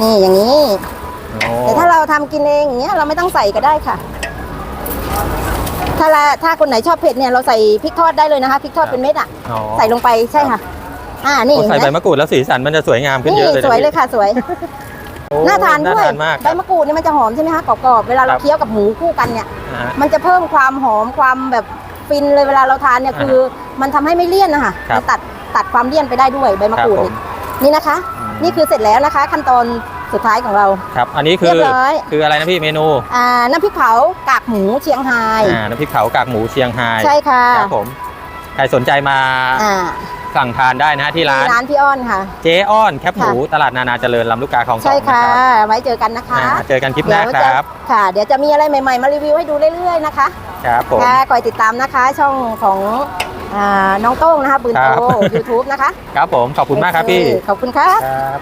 นี่อย่างนี้โอ้แต่ถ้าเราทำกินเองอย่างเงี้ยเราไม่ต้องใส่ก็ได้ค่ะ ถ้าละถ้าคนไหนชอบเผ็ดเนี่ยเราใส่พริกทอดได้เลยนะคะพริกทอดเป็นเม็ดอะอ๋อใส่ลงไปใช่ค่ะ อ่านี่พอใส่เห็ใบนไหมมะกรูดแล้วสีสันมันจะสวยงามขึ้นนี่เยอะเลยนะสวยพี่เลยค่ะสวยโอ้น่าทานด้วยน่าทานมากใบมะกรูดเนี่ยมันจะหอมใช่ไหมคะกรอบๆเวลาคเรารับเคี้ยวกับหมูคู่กันเนี่ยนะฮะมันจะเพิ่มความหอมความแบบฟินเลยเวลาเราทานเนี่ยอ่าคือ มันทำให้ไม่เลี่ยนนะคะครับมันตัดตัดความเลี่ยนไปได้ด้วยใบมะกรูดครับผมนี่นี่นะคะอืม นี่คือเสร็จแล้วนะคะ ขั้นตอนสุดท้ายของเรา ครับ อันนี้คือเรียบร้อย คืออะไรนะพี่เมนูอ่าน้ำพริกเผากากหมูเชียงไฮอ่าน้ำพริกเผากากหมูเชียงไฮ้ใช่ค่ะครับผมใครสนใจมาอ่าสั่งทานได้นะฮะที่ร้าน ร้านพี่อ้อนค่ะ เจ๊อ้อนแคบหมูตลาดนานาเจริญลำลูกกาคลองสองใช่ค่ะนรับไว้เจอกันนะคะอ่าเจอกันคลิปหน้าเดี๋ยวคจะรับ ค่ะ เดี๋ยวจะมีอะไรใหม่ๆ มารีวิวให้ดูเรื่อยๆนะคะ ครับผม ค่ะคอยติดตามนะคะช่องของอ่า น้องโต้งนะคะปืนครัโตบ YouTube นะคะ ครับผม ขอบคุณมากครับพี่ โอเคขอบคุณครับ ครับ